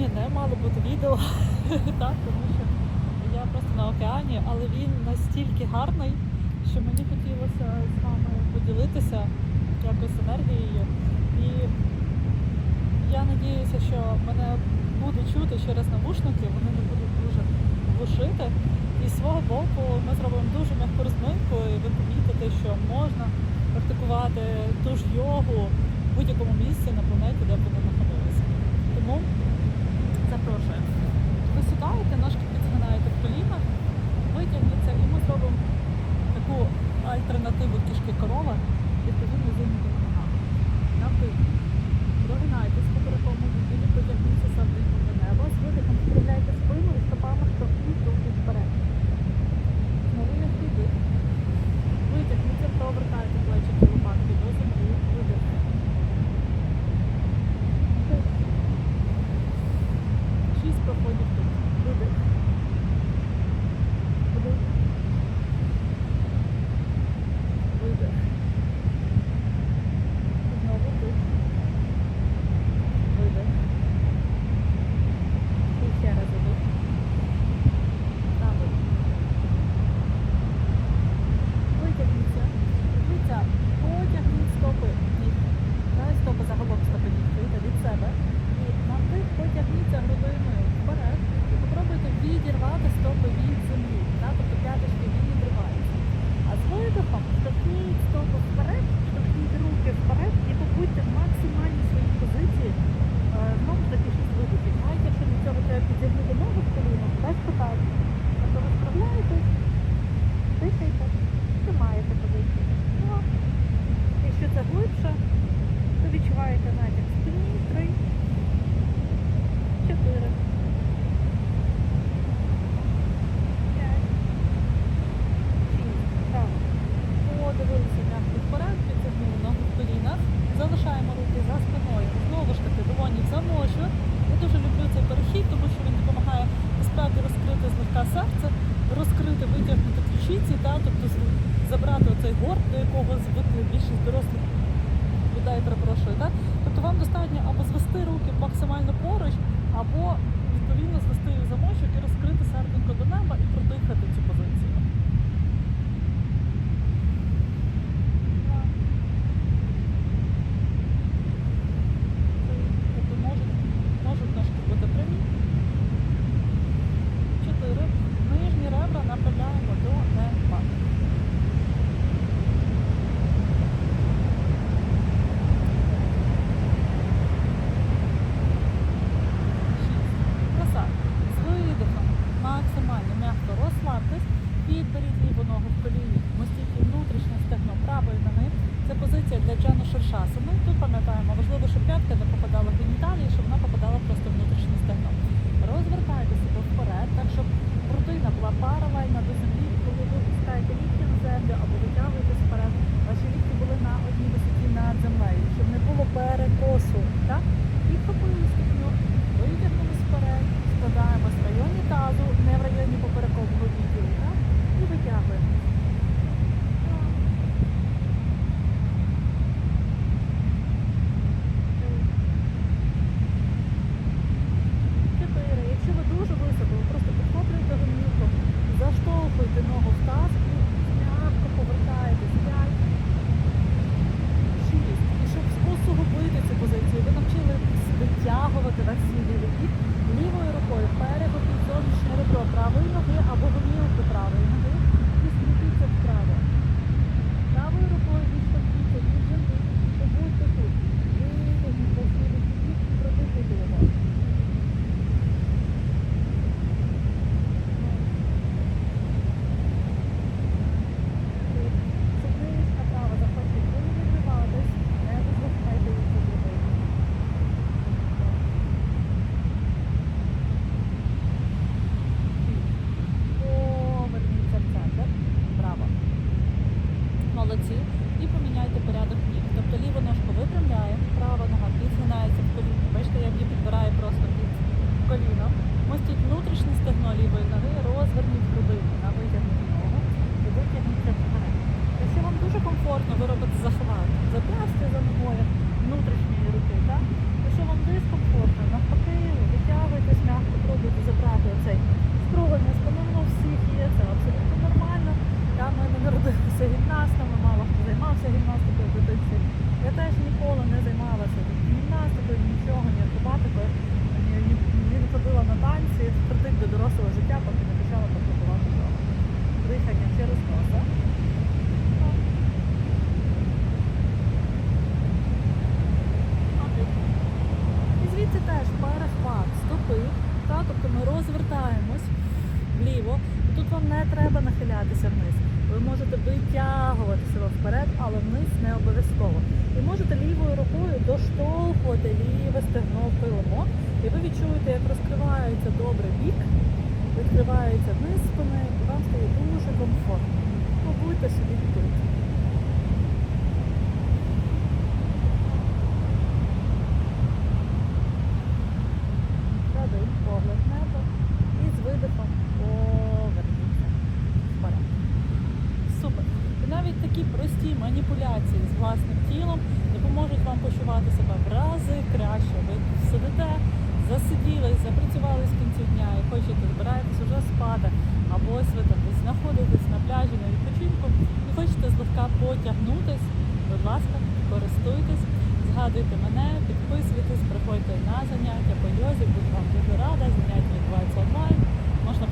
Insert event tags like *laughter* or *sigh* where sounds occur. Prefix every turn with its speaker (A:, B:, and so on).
A: сьогодні не мало бути відео, *laughs* так, тому що я просто на океані, але він настільки гарний, що мені хотілося з вами поділитися якось енергією. І я надіюся, що мене буде чути через навушники, вони не будуть дуже глушити. І з свого боку ми зробимо дуже м'яку розминку, і ви помітите, що можна практикувати ту ж йогу в будь-якому місці на планеті, де б ви знаходилися. Тому запрошую. Ви сідаєте, ножки підгинаєте в колінах, витягнеться і ми зробимо таку альтернативу кішки корова, відповідно зігнутими ногами. На вдих. Серце, розкрити, витягнути ключиці, та, тобто забрати оцей горб, до якого звикли більшість дорослих людей, перепрошую. Так? Тобто вам достатньо або звести руки максимально поруч, або Це для джану Шершаса. Ми тут пам'ятаємо, важливо, щоб п'ятка не попадала в геніталії, щоб вона попадала просто внутрішнє стегно. Розвертайте себе вперед, так щоб грудина була паралельна до землі, коли ви пускаєте лікті на землю або витягуєтесь займався гімнастами, мало хто займався гімнастикою в дитинці. Я теж ніколи не займалася гімнастикою, нічого, ні акробатикою, ні, ні, ні ходила на танці, втратив до дорослого життя, поки не почала попробувати дихання через носа. І звідси теж перехват стопи, тобто ми розвертаємось вліво, тут вам не треба нахилятися вниз. Ви можете витягувати себе вперед, але вниз не обов'язково. І можете лівою рукою доштовхувати ліве стегно пилимо. І ви відчуєте, як розкривається добре бік, відкривається вниз спини, і вам стає дуже комфортно. Побудьте собі тут. Маніпуляції з власним тілом допоможуть вам почувати себе в рази краще. Ви сидите, засиділись, запрацювали з кінцю дня і хочете збираєтесь уже спати, або ось ви там знаходитесь на пляжі на відпочинку і хочете злегка потягнутись, будь ласка, користуйтесь, згадуйте мене, підписуйтесь, приходьте на заняття по йозі, буду вам дуже рада. Заняття відбуваються онлайн. Можна